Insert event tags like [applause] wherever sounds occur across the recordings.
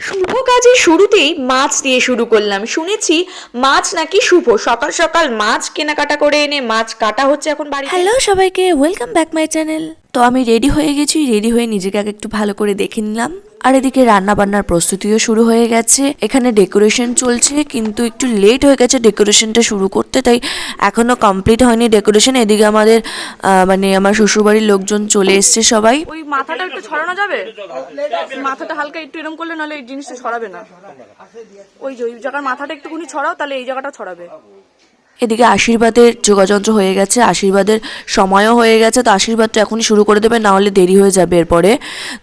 শুভ কাজের শুরুতেই মাছ দিয়ে শুরু করলাম। শুনেছি মাছ নাকি শুভ। সকাল সকাল মাছ কেনাকাটা করে এনে মাছ কাটা হচ্ছে এখন বাড়ি হ্যালো সবাইকে ওয়েলকাম ব্যাক মাই চ্যানেল তো আমি রেডি হয়ে গেছি রেডি হয়ে নিজেকে আগে একটু ভালো করে দেখে নিলাম। আর এদিকে রান্না বান্নার প্রস্তুতিও শুরু হয়ে গেছে। এখানে ডেকোরেশন চলছে, কিন্তু একটু লেট হয়ে গেছে ডেকোরেশনটা শুরু করতে, তাই এখনও কমপ্লিট হয়নি ডেকোরেশন। এদিকে আমাদের মানে আমার শ্বশুরবাড়ির লোকজন চলে এসছে সবাই। ওই মাথাটা একটু ছড়ানো যাবে? মাথাটা হালকা একটু এরকম করলে নাহলে এই জিনিসটা ছড়াবে না। ওই যে, ওই জায়গার মাথাটা একটুখানি ছড়াও, তাহলে এই জায়গাটা ছড়াবে। এদিকে আশীর্বাদের যোগাযন্ত্র হয়ে গেছে, আশীর্বাদের সময়ও হয়ে গেছে, তো আশীর্বাদটা এখনই শুরু করে দেবে না হলে দেরি হয়ে যাবে এরপরে।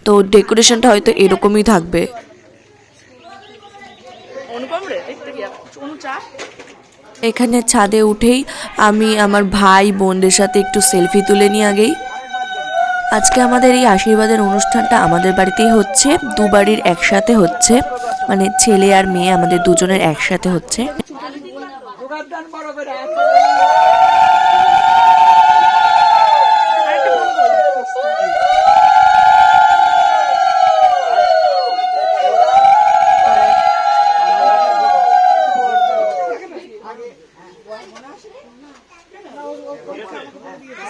তো ডেকোরেশনটা হয়তো এরকমই থাকবে। এখানে ছাদে উঠেই আমি আমার ভাই বোনদের সাথে একটু সেলফি তুলে নিই আগেই। আজকে আমাদের এই আশীর্বাদের অনুষ্ঠানটা আমাদের বাড়িতেই হচ্ছে দু বাড়ির একসাথে হচ্ছে মানে ছেলে আর মেয়ে আমাদের দুজনের একসাথে হচ্ছে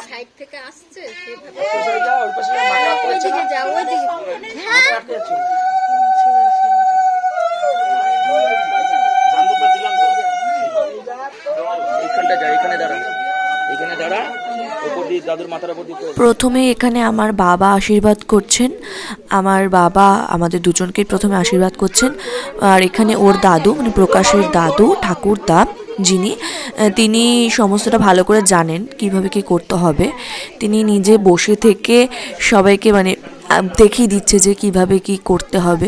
সাইড থেকে আসছে সেভাবে ওর পাশে মাথা আটকে যাচ্ছে ওইদিকে যাও ওইদিকে হ্যাঁ আটকে যাচ্ছে এইখানটা যা এখানে দাঁড়া এখানে দাঁড়া উপর দিয়ে দাদুর মাথার উপর দিয়ে করে। প্রথমে এখানে আমার বাবা আশীর্বাদ করছেন। আমার বাবা আমাদের দুজনকে প্রথমে আশীর্বাদ করছেন। আর এখানে ওর দাদু মানে প্রকাশের দাদু, ঠাকুরদা যিনি তিনি সমস্তটা ভালো করে জানেন কীভাবে কি করতে হবে। তিনি নিজে বসে থেকে সবাইকে মানে দেখিয়ে দিচ্ছে যে কীভাবে কি করতে হবে।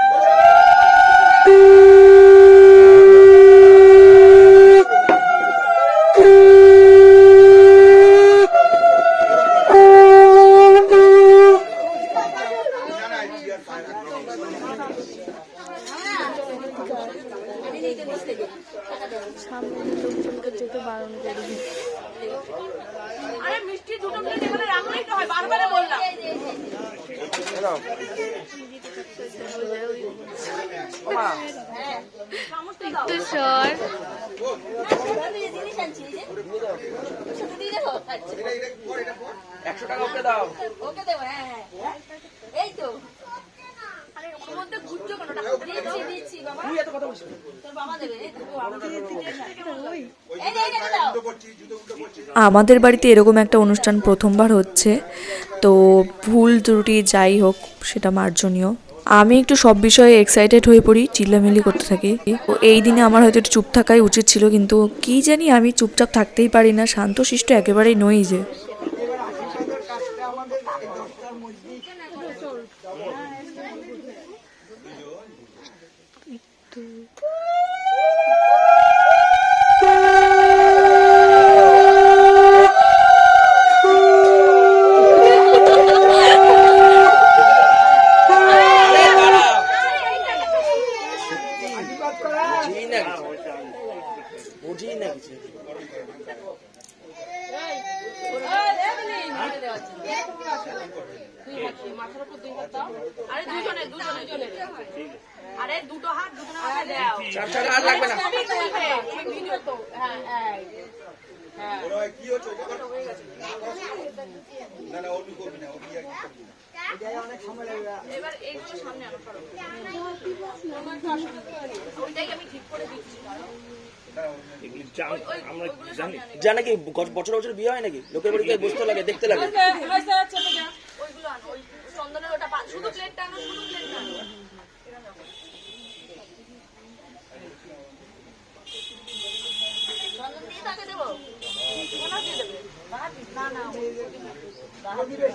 আরে মিষ্টি দুটো প্লেট এখানে রাখলেই তো হয় বারবারে বললাম একশো টাকা ওকে দাও ওকে দেবো হ্যাঁ হ্যাঁ এই তো আরে ওর মধ্যে ঘুরছো কেন টাকা দিচ্ছি দিচ্ছি বাবা তুই এত কথা বলছিস তোর বাবা দেবে এই তো বাবা এই যে, এই যে, দাও আমাদের বাড়িতে এরকম একটা অনুষ্ঠান প্রথমবার হচ্ছে, তো ভুল ত্রুটি যাই হোক, সেটা মার্জনীয়। আমি একটু সব বিষয়ে এক্সাইটেড হয়ে পড়ি, চিল্লামিল্লি করতে থাকি। তো এই দিনে আমার হয়তো একটু চুপ থাকাই উচিত ছিল, কিন্তু কি জানি আমি চুপচাপ থাকতেই পারি না, শান্তশিষ্ট একেবারেই নই যে। আরে দুটো হাত দুজনে হাতে দাও। চার টাকা আর লাগবে না। ভিডিও তো। হ্যাঁ হ্যাঁ এবার এইগুলো সামনে আনো সরো। ওইটাই আমি ঠিক করে দিচ্ছি আমরা জানি। যা নাকি বছর বছর বিয়ে হয় নাকি? লোকের বাড়িতে বসতে লাগে দেখতে লাগে। ওইগুলো আনো ওই চন্দনের ওটা শুধু প্লেটটা আনো শুধু প্লেটটা দিবে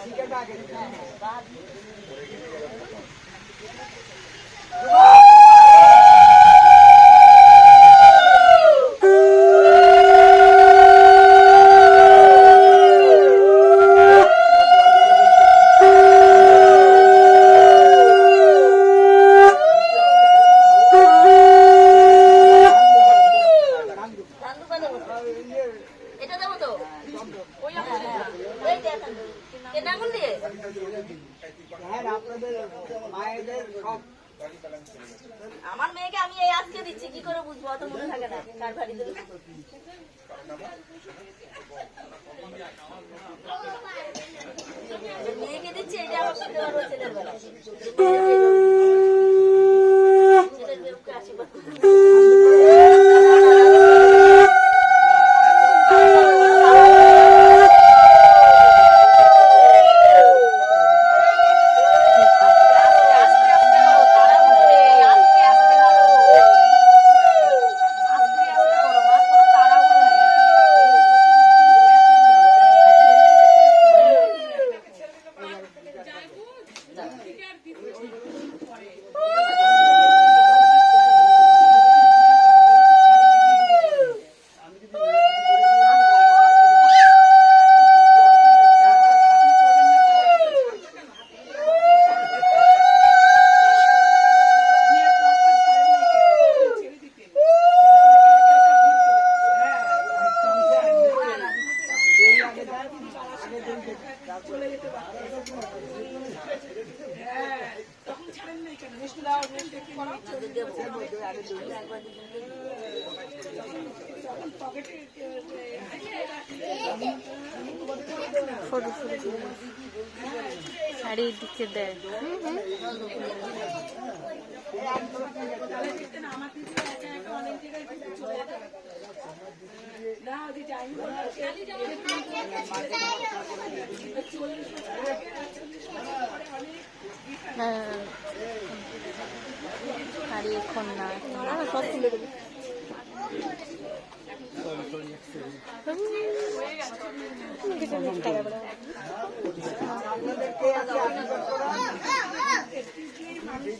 আর এখন না আর সব তুলে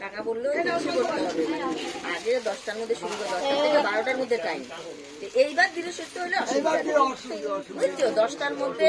টাকা আগে দশটার মধ্যে শুরু করে দশটা থেকে বারোটার মধ্যে টাইম এইবার ধীরে সুস্থ দশটার মধ্যে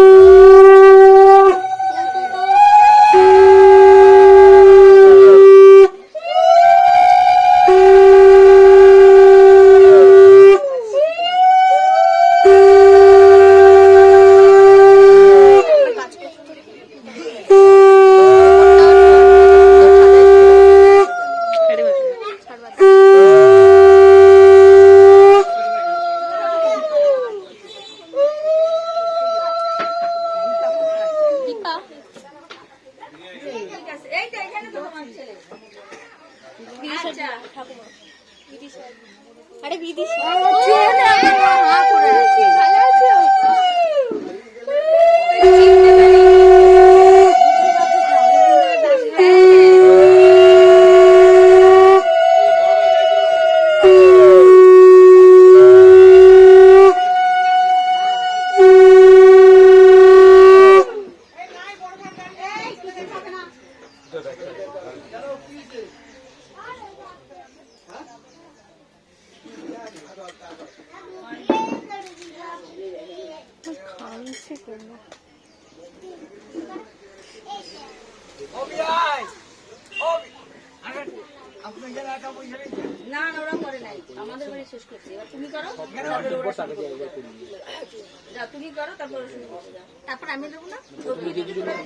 আরে বিদিশা সবাই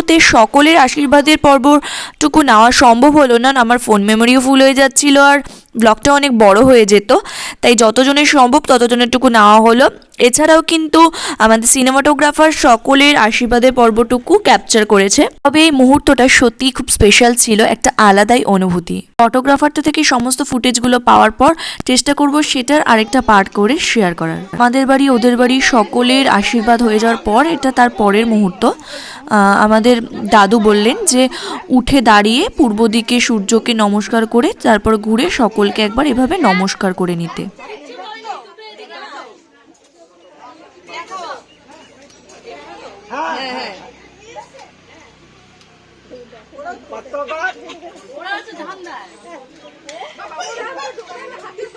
ভিডিওতে সকলের আশীর্বাদের পর্বটুকু নেওয়া সম্ভব হলো না। আমার ফোন মেমোরিও ফুল হয়ে যাচ্ছিল আর ব্লগটা অনেক বড় হয়ে যেত। তাই যতজনের সম্ভব ততজনেরটুকু নেওয়া হলো। এছাড়াও কিন্তু আমাদের সিনেমাটোগ্রাফার সকলের আশীর্বাদের পর্বটুকু ক্যাপচার করেছে। তবে এই মুহূর্তটা সত্যিই খুব স্পেশাল ছিল, একটা আলাদাই অনুভূতি। ফটোগ্রাফারটা থেকে সমস্ত ফুটেজগুলো পাওয়ার পর চেষ্টা করব সেটার আরেকটা পার্ট করে শেয়ার করার। আমাদের বাড়ি, ওদের বাড়ি সকলের আশীর্বাদ হয়ে যাওয়ার পর এটা তার পরের মুহূর্ত। আমাদের দাদু বললেন যে, উঠে দাঁড়িয়ে পূর্ব দিকে সূর্যকে নমস্কার করে, তারপর ঘুরে সকলকে একবার এভাবে নমস্কার করে নিতে।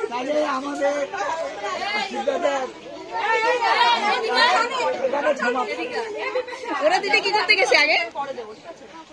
তাহলে আমাদের আশীর্বাদের এখানে সমাপ্ত ওরা দুটো কি করতে গেছে আগে?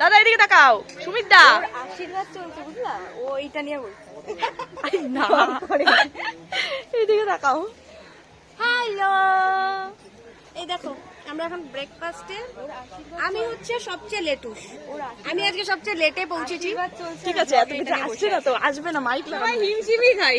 দাদা এদিকে তাকাও। সুমিত দা আশীর্বাদ চলছে বুঝলা? ও এইটা নিয়ে বলছে। না। এদিকে তাকাও। হ্যালো। এই দেখো আমরা এখন ব্রেকফাস্টে আমি হচ্ছে সবচেয়ে লেটুস। আমি আজকে সবচেয়ে লেটে পৌঁছেছি। ঠিক আছে এত কিছু আসছে না তো আসবে না মাইক লাগানো। হিমশিমই খাই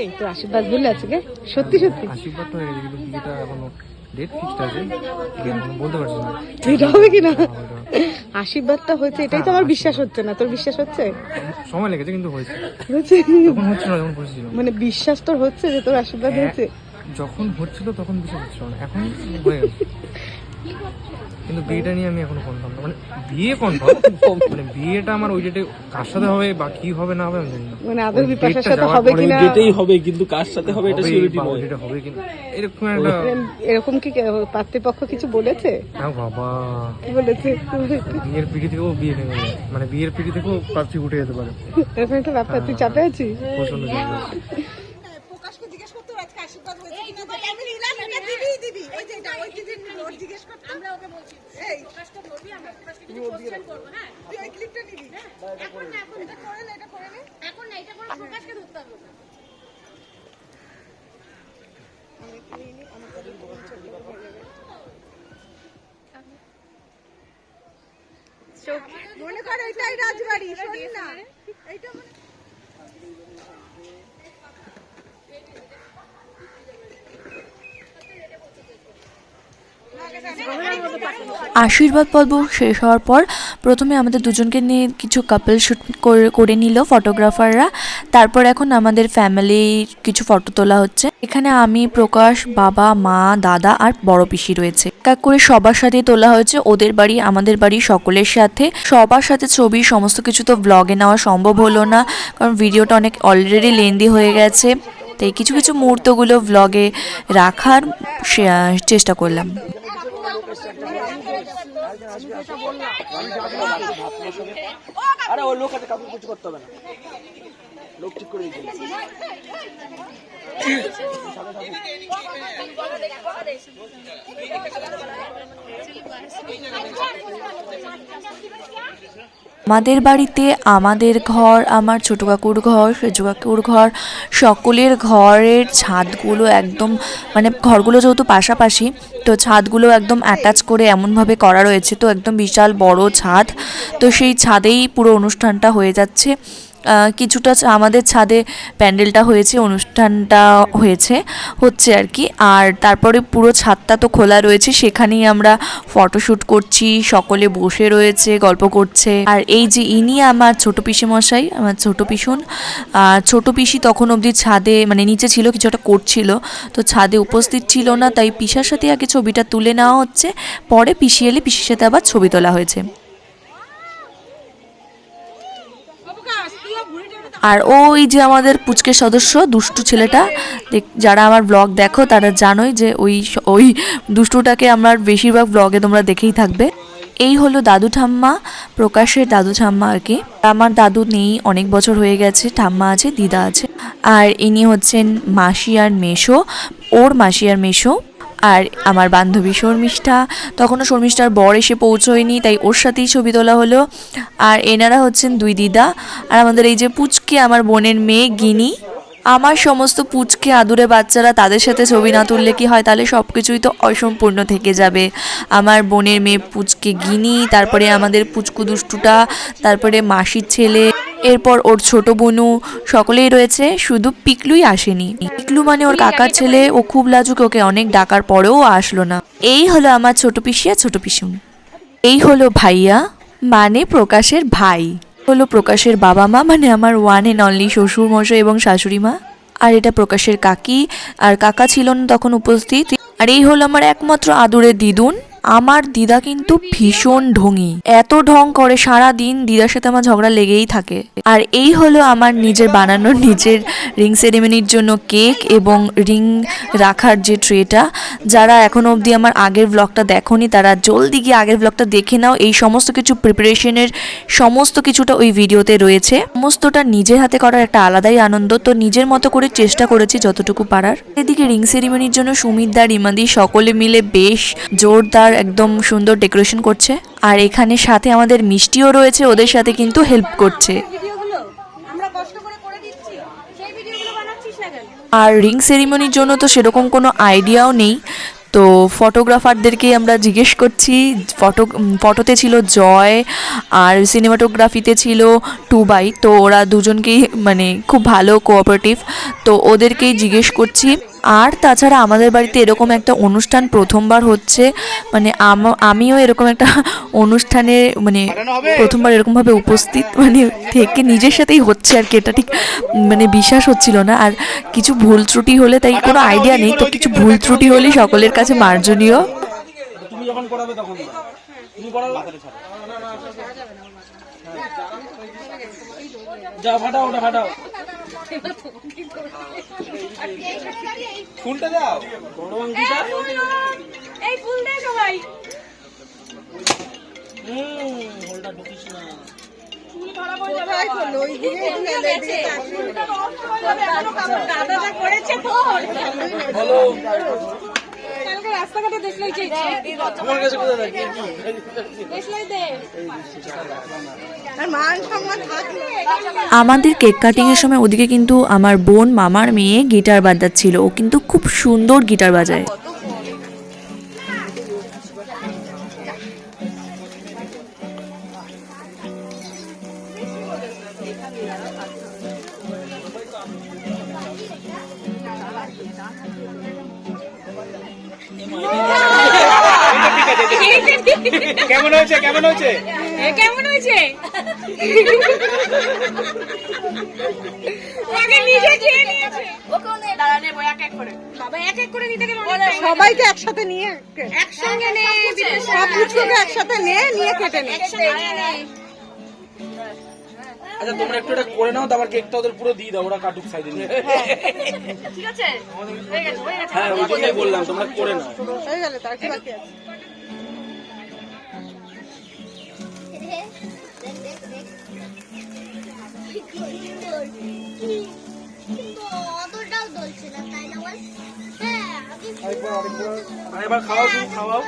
এই তো আশীর্বাদ বললে আজকে সত্যি সত্যি। আশীর্বাদ তো হয়ে বিয়েটা এখনও ডেট ফিক্সড আছে কি বলতে পারছি না। এটা হবে কিনা? আশীর্বাদটা হয়েছে এটাই তো আমার বিশ্বাস হচ্ছে না। তোর বিশ্বাস হচ্ছে? সময় লেগেছে কিন্তু হয়েছে। হচ্ছে তখন হচ্ছিল না যখন বসেছিল মানে বিশ্বাস তোর হচ্ছে যে তোর আশীর্বাদ হয়েছে? যখন হচ্ছিল তখন বিশ্বাস হচ্ছিল না এখন হয়ে গেছে। কিন্তু বিয়েটা নিয়ে আমি এখনও কনফার্ম না মানে বিয়ে কনফার্ম মানে বিয়েটা আমার ওই ডেটে কার সাথে হবে বা কি হবে না হবে আমি জানি না মানে আদর ওই বিপাশার সাথে হবে পরে কিনা যেতেই হবে কিন্তু কার সাথে হবে এটা সিউরিটি নয় ওই date এ হবে কিনা এরকম একটা এরকম কি পাত্রপক্ষ কিছু বলেছে হ্যাঁ বাবা কি বলেছে বিয়ের পিড়ি থেকেও বিয়ে ভেঙে যাবে মানে বিয়ের পিড়ি থেকেও প্রার্থী উঠে যেতে পারে এরকম একটা ব্যাপার তুই চাপে আছিস প্রচণ্ড প্রকাশকে জিজ্ঞেস করতে আজকে আশীর্বাদ হয়েছে কিনা যে আমি নিলাম এটা দিবি দিবি ওই যে ওই দিদি জিজ্ঞেস করতে আমরা ওকে বলছি এই। প্রকাশকে বলবি আমরা প্রকাশকে কিছু কোশ্চেন করব হ্যাঁ? তুই ওই ক্লিপটা নিবি। এখন না এখন এটা করে না এটা করে নে। এখন না এটা করে প্রকাশকে ধরতে হবে মনে কর এটাই রাজবাড়ি শোন না। এইটা মানে আশীর্বাদ পর্ব শেষ হওয়ার পর প্রথমে আমাদের দুজনকে নিয়ে কিছু কাপল শ্যুট করে নিল ফটোগ্রাফাররা তারপর এখন আমাদের ফ্যামিলি কিছু ফটো তোলা হচ্ছে। এখানে আমি, প্রকাশ, বাবা, মা, দাদা আর বড় পিসি রয়েছে। এক করে সবার সাথে তোলা হয়েছে। ওদের বাড়ি, আমাদের বাড়ি, সকলের সাথে। সবার সাথে ছবি, সমস্ত কিছু তো ব্লগে নেওয়া সম্ভব হলো না, কারণ ভিডিওটা অনেক অলরেডি লেন্দি হয়ে গেছে। তাই কিছু কিছু মুহূর্তগুলো ব্লগে রাখার চেষ্টা করলাম। আরে ওই লোক আছে কাপড় কিছু করতে হবে না। লোক ঠিক করে দিচ্ছে আমাদের বাড়িতে, আমাদের ঘর, আমার ছোটো কাকুর ঘর, সেজু কাকুর ঘর, সকলের ঘরের ছাদগুলো একদম মানে ঘরগুলো যেহেতু পাশাপাশি, তো ছাদগুলো একদম অ্যাটাচ করে এমনভাবে করা রয়েছে। তো একদম বিশাল বড় ছাদ। তো সেই ছাদেই পুরো অনুষ্ঠানটা হয়ে যাচ্ছে। কিছুটা আমাদের ছাদে প্যান্ডেলটা হয়েছে, অনুষ্ঠানটা হয়েছে, হচ্ছে আর কি। আর তারপরে পুরো ছাদটা তো খোলা রয়েছে, সেখানেই আমরা ফটোশ্যুট করছি, সকলে বসে রয়েছে, গল্প করছে। আর এই যে ইনি আমার ছোট মশাই আমার ছোট পিসুন আর ছোট পিসি তখন অবধি ছাদে মানে নিচে ছিল, কিছু একটা করছিল, তো ছাদে উপস্থিত ছিল না, তাই পিসার সাথে আগে ছবিটা তুলে নেওয়া হচ্ছে। পরে পিসি এলে পিসির সাথে আবার ছবি তোলা হয়েছে। আর ওই যে আমাদের পুচকের সদস্য, দুষ্টু ছেলেটা যারা আমার ব্লগ দেখো, তারা জানোই যে ওই ওই দুষ্টুটাকে আমার বেশিরভাগ ব্লগে তোমরা দেখেই থাকবে। এই হলো দাদু ঠাম্মা, প্রকাশের দাদু ঠাম্মা আর কি। আমার দাদু নেই, অনেক বছর হয়ে গেছে, ঠাম্মা আছে, দিদা আছে। আর ইনি হচ্ছেন মাসি আর মেশো ওর মাসি আর মেশো আর আমার বান্ধবী শর্মিষ্ঠা, তখনও শর্মিষ্ঠার বর এসে পৌঁছয়নি, তাই ওর সাথেই ছবি তোলা হলো। আর এনারা হচ্ছেন দুই দিদা। আর আমাদের এই যে পুচকে, আমার বোনের মেয়ে গিনি আমার সমস্ত পুচকে আদুরে বাচ্চারা তাদের সাথে ছবি না তুললে কি হয়? তাহলে সব কিছুই তো অসম্পূর্ণ থেকে যাবে। আমার বোনের মেয়ে পুচকে গিনি, তারপরে আমাদের পুচকু দুষ্টুটা, তারপরে মাসির ছেলে, এরপর ওর ছোট বোনু, সকলেই রয়েছে, শুধু পিকলুই আসেনি। পিকলু মানে ওর কাকার ছেলে, ও খুব লাজুক, ওকে অনেক ডাকার পরেও আসলো না। এই হলো আমার ছোট পিসিয়া ছোট পিসুন এই হলো ভাইয়া মানে প্রকাশের ভাই। হলো প্রকাশের বাবা মা মানে আমার ওয়ান এন্ড অনলি শ্বশুর মশাই এবং শাশুড়ি মা আর এটা প্রকাশের কাকি, আর কাকা ছিল না তখন উপস্থিত। আর এই হলো আমার একমাত্র আদুরের দিদুন। আমার দিদা কিন্তু ভীষণ ঢঙি। এত ঢং করে সারা দিন দিদার সাথে আমার ঝগড়া লেগেই থাকে। আর এই হলো আমার নিজের বানানো নিজের রিং সেরিমনির জন্য কেক এবং রিং রাখার যে ট্রেটা যারা এখনও অবধি আমার আগের ব্লগটা দেখোনি, তারা জলদি গিয়ে আগের ব্লগটা দেখে নাও। এই সমস্ত কিছু প্রিপারেশনের সমস্ত কিছুটা ওই ভিডিওতে রয়েছে। সমস্তটা নিজের হাতে করার একটা আলাদাই আনন্দ। তো নিজের মতো করে চেষ্টা করেছি যতটুকু পারার। এদিকে রিং সেরিমনির জন্য সুমিতদা রিমাদি সকলে মিলে বেশ জোরদার একদম সুন্দর ডেকোরেশন করছে। আর এখানে সাথে আমাদের মিষ্টিও রয়েছে ওদের সাথে কিন্তু হেল্প করছে। আর রিং সেরিমনির জন্য তো সেরকম কোনো আইডিয়াও নেই। তো ফটোগ্রাফারদেরকেই আমরা জিজ্ঞেস করছি ফটো ফটোতে ছিল জয় আর সিনেমাটোগ্রাফিতে ছিল টু বাই তো ওরা দুজনকেই মানে খুব ভালো কোঅপারেটিভ তো ওদেরকেই জিজ্ঞেস করছি আর তাছাড়া আমাদের বাড়িতে এরকম একটা অনুষ্ঠান প্রথমবার হচ্ছে মানে আম- আমিও এরকম একটা [laughs] অনুষ্ঠানে মানে প্রথমবার এরকমভাবে উপস্থিত মানে থেকে নিজের সাথেই হচ্ছে আর কি এটা ঠিক মানে বিশ্বাস হচ্ছিল না। আর কিছু ভুল ত্রুটি হলে তাই কোনো আইডিয়া নেই তো কিছু ভুল ত্রুটি হলেই সকলের কাছে মার্জনীয়। তুমি যখন করাবে তখন তুমি করাবে? ফাটাও ওটা ফাটাও। ফুলটা দাও। এই ফুল দে সবাই। হুম ফুলটা ঢুকিস না। দাদা করেছে বলো। কালকে রাস্তাঘাটে চেয়েছে কাছে কোথায় থাকে? দেখলেই দে। আর মান সম্মান আমাদের কেক কাটিং এর সময় ওদিকে কিন্তু আমার বোন মামার মেয়ে গিটার বাজাচ্ছিল। ও কিন্তু খুব সুন্দর গিটার বাজায়। কেমন হয়েছে? কেমন হয়েছে? কেমন হয়েছে? আগে নিজে খেয়ে নিয়েছে। ওকে দাঁড়া নেব এক এক করে। বাবা এক এক করে নিতে গেলে সবাইকে একসাথে নিয়ে একসঙ্গে নে সব কিছুকে একসাথে নিয়ে নিয়ে কেটে নে। আচ্ছা তোমরা একটু এটা করে নাও তারপর কেকটা ওদের পুরো দিয়ে দাও ওরা কাটুক সাইডে নিয়ে। ঠিক আছে? হয়ে হয়ে হ্যাঁ ওই জন্যই বললাম তোমরা করে নাও। হয়ে গেলে তার কি বাকি আছে? অতটাও দলছে না তাই না বল হ্যাঁ আরেকবার খাওয়াও তুমি খাওয়াও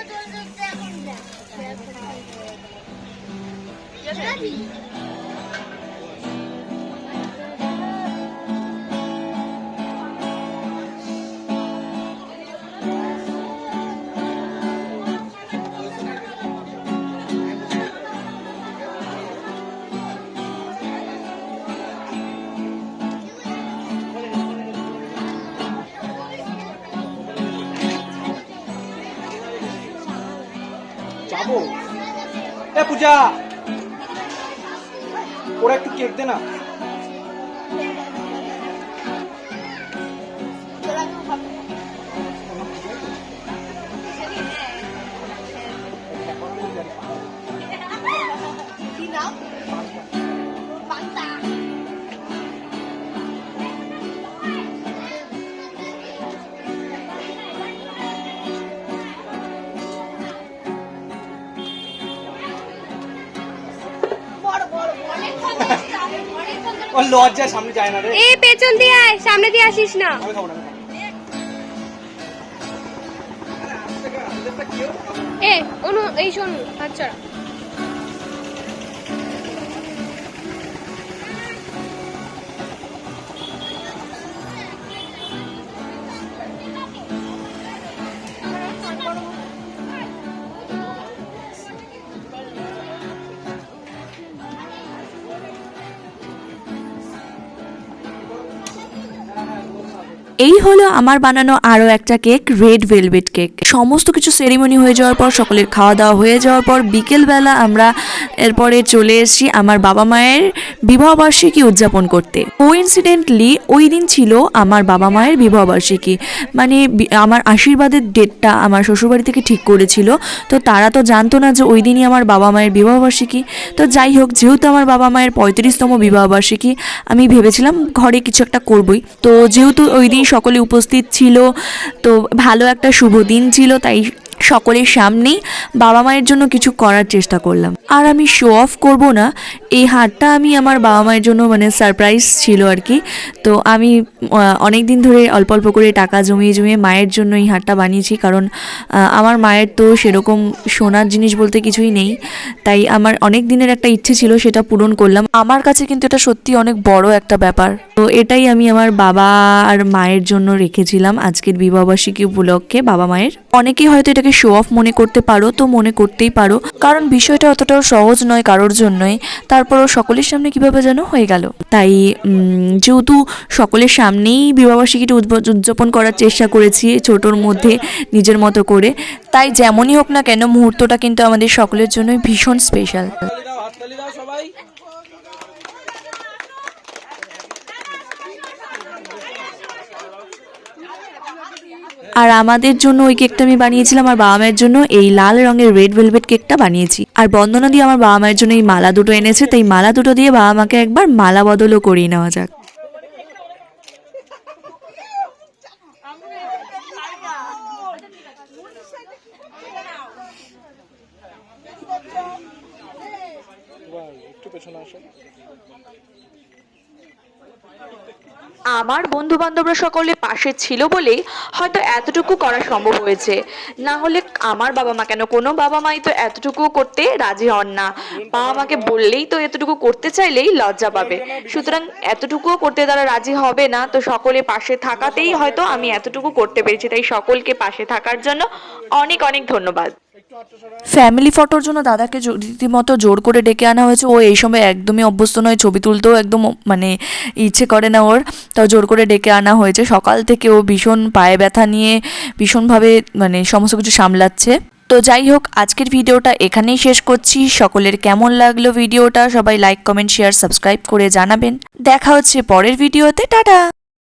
হ্যাঁ, পূজা। ওরা একটু কেক দে না। ওর লজ্জা সামনে যায় না রে। এই পেছন দিয়ে আয় সামনে দিয়ে আসিস না। আমি খাব না না। এ অনু এই শোন আচ্ছা এই হলো আমার বানানো আরও একটা কেক রেড ভেলভেট কেক। সমস্ত কিছু সেরিমনি হয়ে যাওয়ার পর, সকলের খাওয়া দাওয়া হয়ে যাওয়ার পর, বিকেলবেলা আমরা এরপরে চলে এসেছি আমার বাবা মায়ের বিবাহবার্ষিকী উদযাপন করতে। কোইন্সিডেন্টলি ওই দিন ছিল আমার বাবা মায়ের বিবাহবার্ষিকী মানে আমার আশীর্বাদের ডেটটা আমার শ্বশুরবাড়ি থেকে ঠিক করেছিল। তো তারা তো জানতো না যে ওই দিনই আমার বাবা মায়ের বিবাহবার্ষিকী তো যাই হোক, যেহেতু আমার বাবা মায়ের পঁয়ত্রিশতম বিবাহবার্ষিকী আমি ভেবেছিলাম ঘরে কিছু একটা করবই। তো যেহেতু ওই দিন সকলে উপস্থিত ছিল। তো ভালো একটা শুভ দিন ছিল তাই সকলের সামনেই বাবা মায়ের জন্য কিছু করার চেষ্টা করলাম। আর আমি শো অফ করব না, এই হারটা আমি আমার বাবা মায়ের জন্য মানে সারপ্রাইজ ছিল আর কি। তো আমি অনেক দিন ধরে অল্প অল্প করে টাকা জমিয়ে জমিয়ে মায়ের জন্য এই হারটা বানিয়েছি, কারণ আমার মায়ের তো সেরকম সোনার জিনিস বলতে কিছুই নেই। তাই আমার অনেক দিনের একটা ইচ্ছে ছিল সেটা পূরণ করলাম। আমার কাছে কিন্তু এটা সত্যি অনেক বড় একটা ব্যাপার। তো এটাই আমি আমার বাবা আর মায়ের জন্য রেখেছিলাম আজকের বিবাহবার্ষিকী উপলক্ষে বাবা মায়ের। অনেকেই হয়তো এটাকে শো অফ মনে করতে পারো তো মনে করতেই পারো। কারণ বিষয়টা অতটাও সহজ নয় কারোর জন্যই। তারপরও সকলের সামনে কীভাবে যেন হয়ে গেল। তাই যেহেতু সকলের সামনেই বিবাহবার্ষিকীটি উদযাপন করার চেষ্টা করেছি ছোটোর মধ্যে নিজের মতো করে, তাই যেমনই হোক না কেন মুহূর্তটা কিন্তু আমাদের সকলের জন্যই ভীষণ স্পেশাল আর আমাদের জন্য ওই কেকটা আমি বানিয়েছিলাম, আর বাবা মায়ের জন্য এই লাল রঙের রেড ভেলভেট কেকটা বানিয়েছি। আর বন্দনা দিয়ে আমার বাবা মায়ের জন্য এই মালা দুটো এনেছে, তাই মালা দুটো দিয়ে বাবা মাকে একবার মালা বদলও করিয়ে নেওয়া যাক। একটু পেছনে আসো আমার বন্ধু বান্ধবরা সকলে পাশে ছিল বলেই হয়তো এতটুকু করা সম্ভব হয়েছে। না হলে আমার বাবা মা কেন? কোনো বাবা মাই তো এতটুকু করতে রাজি হন না। বাবা মাকে বললেই তো এতটুকু করতে চাইলেই লজ্জা পাবে। সুতরাং এতটুকুও করতে তারা রাজি হবে না। তো সকলে পাশে থাকাতেই হয়তো আমি এতটুকু করতে পেরেছি। তাই সকলকে পাশে থাকার জন্য অনেক অনেক ধন্যবাদ। ফ্যামিলি ফটোর জন্য দাদাকে রীতিমতো জোর করে ডেকে আনা হয়েছে। ও এই সময় একদমই অভ্যস্ত নয়, ছবি তুলতেও একদম মানে ইচ্ছে করে না ওর। তাও জোর করে ডেকে আনা হয়েছে। সকাল থেকে ও ভীষণ পায়ে ব্যথা নিয়ে ভীষণভাবে মানে সমস্ত কিছু সামলাচ্ছে। তো যাই হোক, আজকের ভিডিওটা এখানেই শেষ করছি। সকলের কেমন লাগল ভিডিওটা সবাই লাইক কমেন্ট শেয়ার সাবস্ক্রাইব করে জানাবেন। দেখা হচ্ছে পরের ভিডিওতে। টাটা!